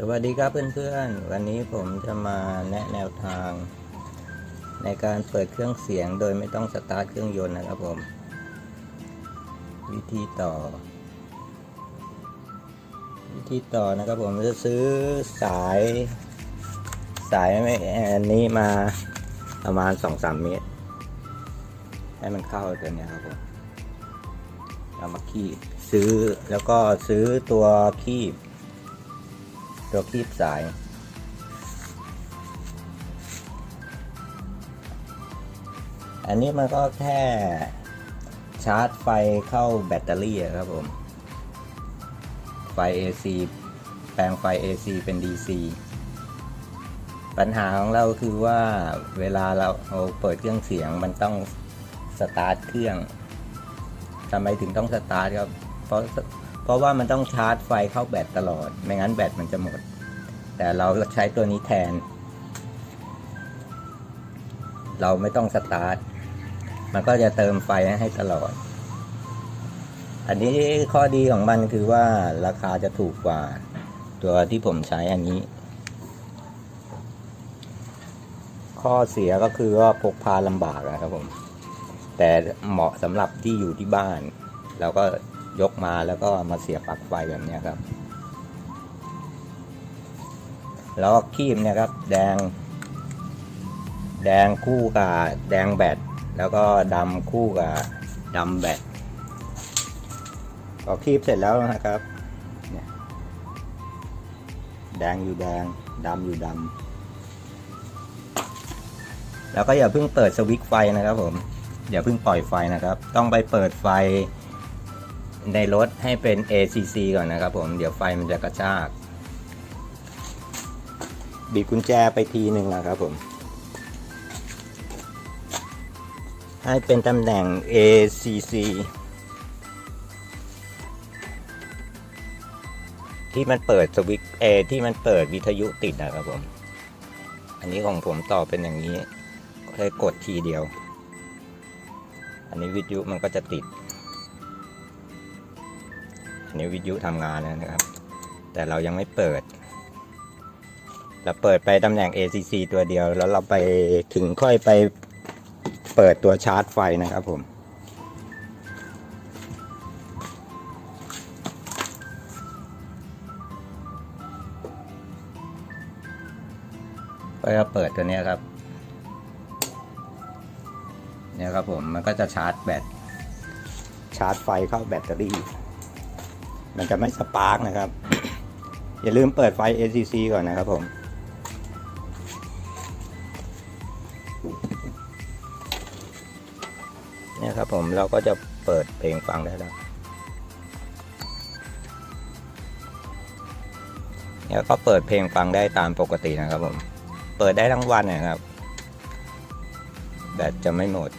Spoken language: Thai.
สวัสดีครับเพื่อนๆ วันนี้ผมจะมาแนะแนวทาง ในการเปิดเครื่องเสียงโดยไม่ต้องสตาร์ทเครื่องยนต์นะครับผม วิธีต่อ วิธีต่อนะครับผมจะซื้อสาย สายไม่อันนี้มาประมาณ2-3เมตร ให้มันเข้าตัวนี้ครับผมเอามาคีบซื้อแล้วก็ซื้อตัวคีบ ตัวคีบสาย อันนี้มันก็แค่ชาร์จไฟเข้าแบตเตอรี่ครับผม ไฟ AC แปลงไฟ AC เป็น DC ปัญหาของเราคือว่าเวลาเราเอาเปิดเครื่องเสียงมันต้องสตาร์ทเครื่องทำไมถึงต้องสตาร์ทครับ เพราะ เพราะว่ามันต้องชาร์จไฟเข้าแบตตลอด ไม่งั้นแบตมันจะหมด แต่เราใช้ตัวนี้แทน เราไม่ต้องสตาร์ท มันก็จะเติมไฟให้ตลอด อันนี้ข้อดีของมันคือว่าราคาจะถูกกว่าตัวที่ผมใช้อันนี้ ข้อเสียก็คือว่าพกพาลำบากอะครับผม แต่เหมาะสำหรับที่อยู่ที่บ้าน เราก็ ยกมาแล้วก็มาเสียบปลั๊กไฟแบบนี้ครับ แล้วก็คีบเนี่ยครับ แดง แดงคู่กับแดงแบตแล้วก็ดำคู่กับดำแบตพอคีบเสร็จแล้วนะครับแดงอยู่แดงดำอยู่ดำแล้วก็อย่าเพิ่งเปิดสวิตช์ไฟนะครับผมอย่าเพิ่งปล่อยไฟนะครับ ต้องไปเปิดไฟ ในรถให้เป็น ACC ก่อนนะครับผมเดี๋ยวไฟมันจะกระชาก บีบกุญแจไปทีหนึ่งนะครับผม ให้เป็นตำแหน่ง ACC ที่มันเปิดสวิตช์เอที่มันเปิดวิทยุติดนะครับผม อันนี้ของผมต่อเป็นอย่างนี้ก็เลยกดทีเดียว อันนี้วิทยุมันก็จะติด นนี้วิทยุทำงานแล้วนะครับ แต่เรายังไม่เปิด เราเปิดไปตำแหน่ง ACC ตัวเดียว แล้วเราไปถึงค่อยไปเปิดตัวชาร์จไฟนะครับผมก็จะเปิดตัวนี้ครับ เนี่ยครับผม มันก็จะชาร์จแบต ชาร์จไฟเข้าแบตเตอรี่ มันจะไม่สปาร์กนะครับ อย่าลืมเปิดไฟ ACC ก่อนนะครับผมเนี่ยครับผมเราก็จะเปิดเพลงฟังได้แล้วเนี่ยก็เปิดเพลงฟังได้ตามปกตินะครับผม เปิดได้ทั้งวันนะครับ แบตจะไม่หมด